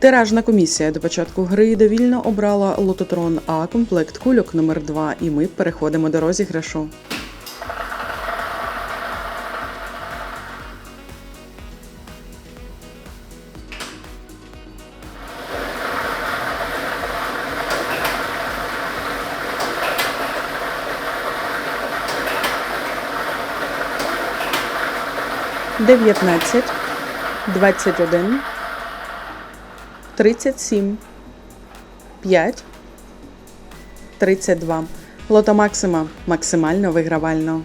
Тиражна комісія до початку гри довільно обрала лототрон А комплект кульок номер 2 і ми переходимо до розіграшу. Дев'ятнадцять, двадцять один. 37, 5, 32. Лото Максима максимально вигравально.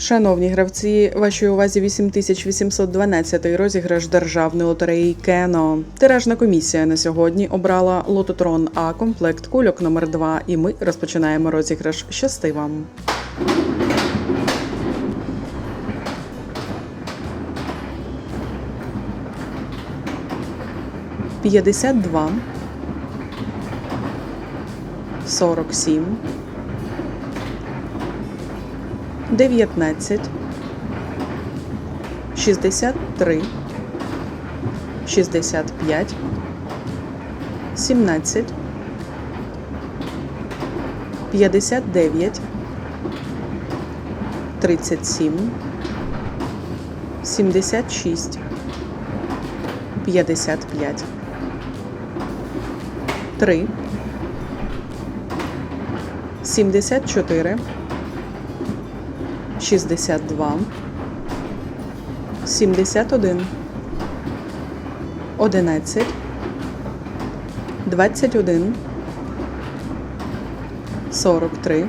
Шановні гравці, вашій увазі 8812 розіграш державної лотереї Кено. Тиражна комісія на сьогодні обрала лототрон А комплект кульок номер 2 і ми розпочинаємо розіграш. Щасти вам! П'ятдесят два, сорок сім, 19, 63, 65, 17, 59, 37, 76, 55, 3, 74, 62, 71, 11, 21, 43,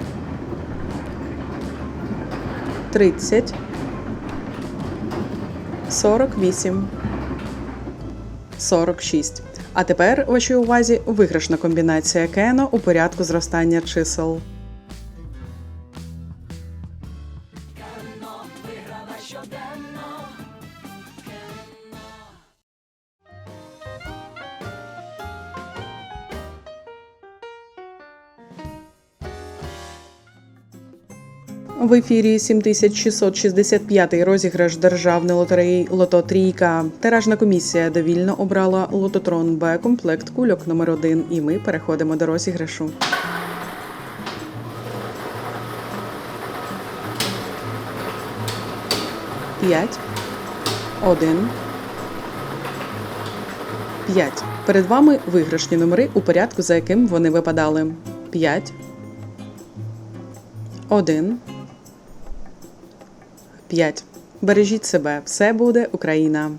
30, 48, 46. А тепер вашій увазі виграшна комбінація Кено у порядку зростання чисел. В ефірі 7665 розіграш державної лотереї Лото Трійка. Тиражна комісія довільно обрала лототрон Б комплект кульок номер 1 і ми переходимо до розіграшу. П'ять. Один. П'ять. Перед вами виграшні номери у порядку, за яким вони випадали. П'ять. Один. П'ять. Бережіть себе. Все буде Україна.